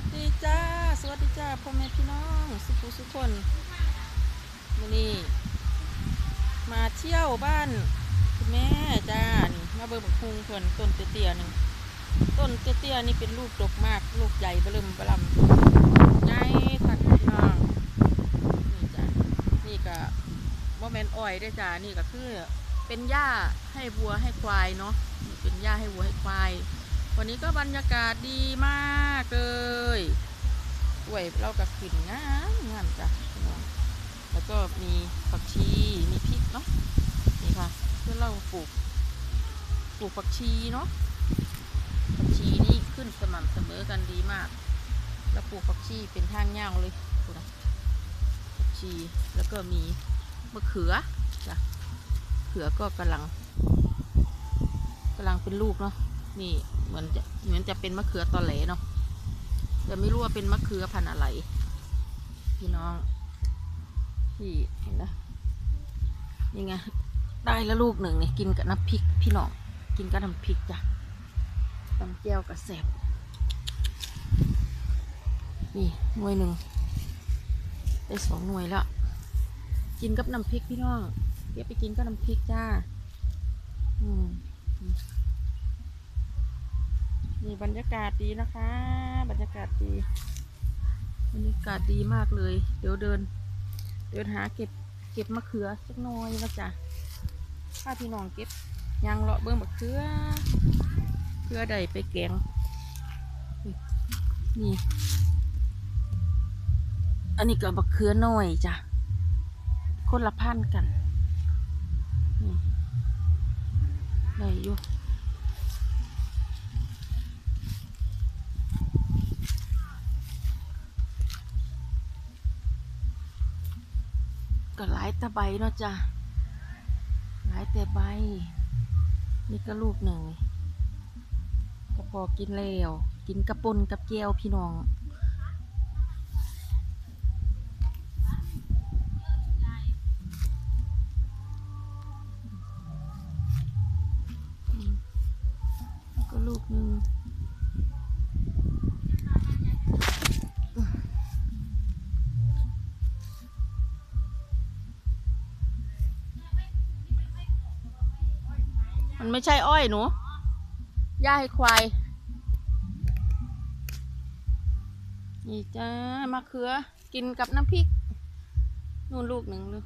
วัสดีจ้า สวัสดีจ้าพ่อแม่พี่น้องสุขุสุคนวันนี้มาเที่ยวบ้านคุณแม่จ้านี่มาเบิ่งบพุงเพื่อนต้นเตี้ยๆหนึ่งต้นเตี้ยๆนี่เป็นลูกดกมากลูกใหญ่เบิ่มบลำใหญ่คักพี่น้องนี่จ้านี่ก็บ่แม่นอ้อยได้จ้านี่ก็คือเป็นหญ้าให้วัวให้ควายเนาะเป็นหญ้าให้วัวให้ควาย วันนี้ก็บรรยากาศดีมากเลยกล้วยเราก็ขึ้นงามงามจ้ะแล้วก็มีผักชีมีพริกเนาะนี่ค่ะเพื่อเราปลูกปลูกผักชีเนาะผักชีนี่ขึ้นสม่ำเสมอกันดีมาก แล้วปลูกผักชีเป็นทางย่างเลยดูนะผักชีแล้วก็มีมะเขือจ้ะเขือก็กำลังกำลังเป็นลูกเนาะ นี่เหมือนจะเหมือนจะเป็นมะเขือตอแหลเนาะแต่ไม่รู้ว่าเป็นมะเขือพันธุ์อะไร พี่น้องพี่เห็นนะนี่ไงได้แล้วลูกหนึ่งเนี่ยกินกับน้ำพริกพี่น้องกินกับน้ำพริกจ้ะตำแก้วกับแสบนี่หน่วยหนึ่งได้สองหน่วยแล้ว กินกับน้ำพริกพี่น้องเดี๋ยวไปกินกับน้ำพริกจ้า อืม นี่บรรยากาศดีนะคะ บรรยากาศดี บรรยากาศดีมากเลย เดี๋ยวเดิน เดินหาเก็บเก็บมะเขือสักหน่อยนะจ๊ะถ้าพี่น้องเก็บยางเลาะเบิ้องมะเขือเพื่อใดไปแกงนี่ อันนี้ก็บมะเขือน้อยจ้ะ คนละพันกันนี่ได้อยู่ ก็หลายตะใบเนาะจ้ะหลายแต่ใบ นี่ก็ลูกหนึ่งก็พอกินแล้ว กินกระปุนกับแก้วพี่น้องก็ลูกหนึ่ง มันไม่ใช่อ้อยหนูหญ้าให้ควาย นี่จ้ามะเขือกินกับน้ำพริก นู่นลูกหนึ่งเลย